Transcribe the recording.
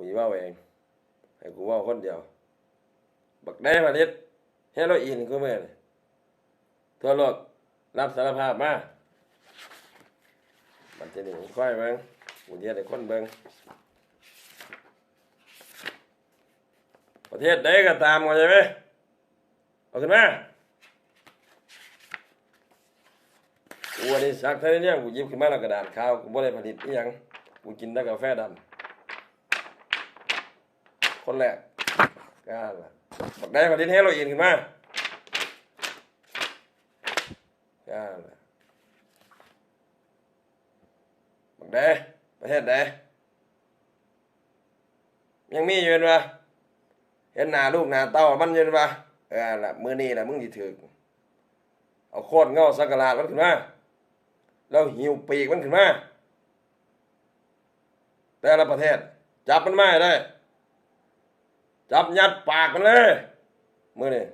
กูสิเว้าเอง ให้กูว้าคนเดียว บักได้ผลิตเฮโรอีนคือมื้อนทั่วโลกรับสารภาพมามันจะนี่ค่อยเบิ่งกูเฮ็ดให้คนเบิงประเทศใดก็ตามเข้าใจไหมเอาขึ้นมากูอันนี้สักเท่านี้เนี่ยกูยิบขึ้นมาแล้วกระดาษขาวกูบ่ได้ผลิตอีหยังกูกินแต่กาแฟดำ คนแรกกล้าล่ะบักได้ผลิตเฮโรอีนขึ้นมาก้าล่ะบักได้ประเทศใดยังมีอยู่เห็นปะเห็นหน้าลูกหน้าเต้ามันอยู่เห็นปะเออละมือนี้ล่ะมึงสิถึกเอาโคตรเงาสักการะมันขึ้นมาแล้วหิวปีกมันขึ้นมาแต่ละประเทศ จับมันมาได้ จับยัดปากมันเลยมือนี่